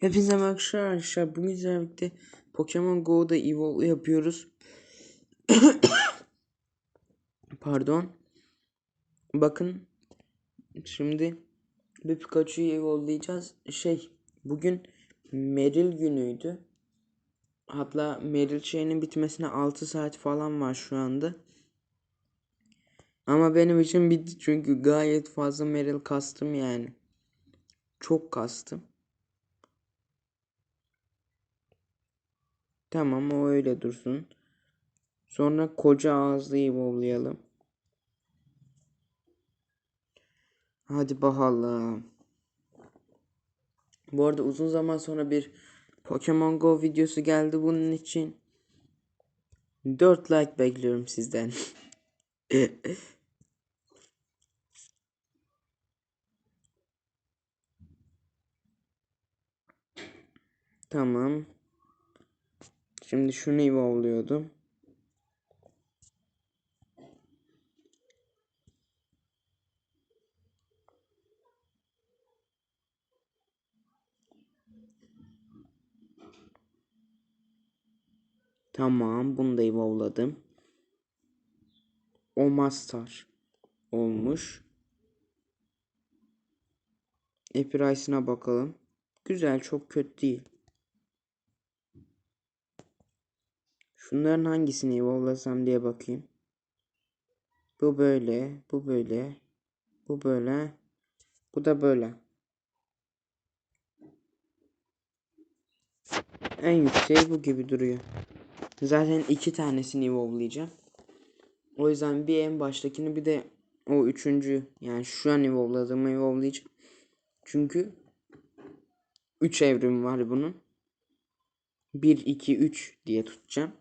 Hepinize merhaba arkadaşlar. Bugün sizlerle birlikte Pokemon Go'da Evolve yapıyoruz. Pardon. Bakın. Şimdi bir Pikachu'yu Evolve'layacağız. Şey. Bugün Meryl günüydü. Hatta Meryl şeyinin bitmesine 6 saat falan var şu anda. Ama benim için bitti çünkü gayet fazla Meryl kastım yani. Çok kastım. Tamam o öyle dursun. Sonra koca ağızlıyı bollayalım. Hadi bakalım. Bu arada uzun zaman sonra bir Pokemon Go videosu geldi bunun için. 4 like bekliyorum sizden. tamam. Şimdi şunu evolve'luyordum. Tamam, bunu da evolve'ladım. O master olmuş. Epirice'ına bakalım. Güzel, çok kötü değil. Şunların hangisini evolve'lasam diye bakayım. Bu böyle, bu böyle, bu böyle, bu da böyle. En yükseği bu gibi duruyor. Zaten iki tanesini evolve'layacağım. O yüzden bir en baştakini bir de o üçüncü yani şu an evolve'ladığımı evolve'layacağım. Çünkü 3 evrim var bunun. 1, 2, 3 diye tutacağım.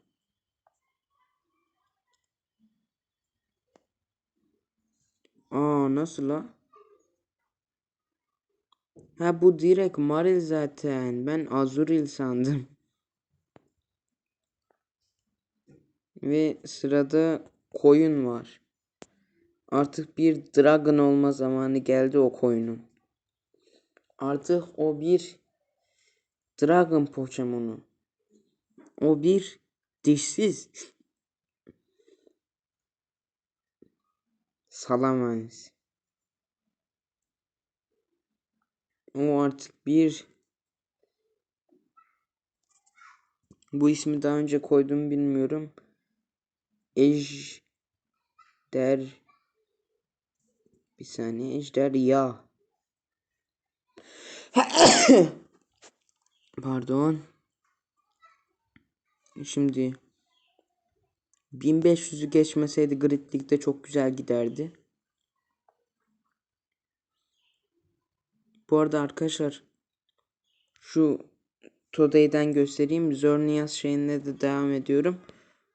Aa nasıl la? Ha bu direkt Maril zaten. Ben Azuril sandım. Ve sırada koyun var. Artık bir dragon olma zamanı geldi o koyunun. Artık o bir dragon Pokemon'u. O bir dişsiz. Salamence. O artık bir bu ismi daha önce koydum bilmiyorum. Ejder bir saniye ejder ya. Pardon. Şimdi 1500'ü geçmeseydi Grid League'de çok güzel giderdi. Bu arada arkadaşlar şu Today'den göstereyim. Zornias şeyine de devam ediyorum.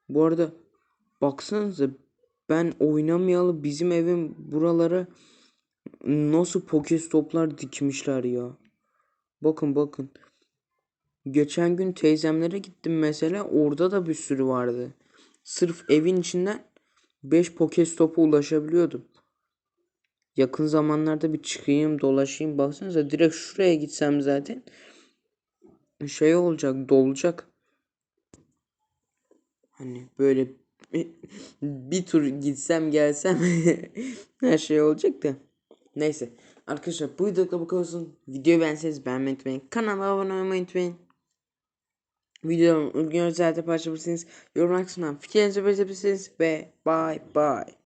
Bu arada baksanıza ben oynamayalı bizim evin buralara nasıl Pokestoplar dikmişler ya. Bakın bakın. Geçen gün teyzemlere gittim mesela orada da bir sürü vardı. Sırf evin içinden 5 Pokestop'a ulaşabiliyordum. Yakın zamanlarda bir çıkayım dolaşayım baksanıza direkt şuraya gitsem zaten şey olacak dolacak. Hani böyle bir tur gitsem gelsem her şey olacak da. Neyse. Arkadaşlar bu videoda bu kadar olsun. Videoyu beğenseniz beğenmeyi unutmayın. Kanala abone olmayı unutmayın. Videomu uygun özellikle paylaşabilirsiniz. Yorum kısmından fikirlerinizi belirtebilirsiniz. Ve bye bye.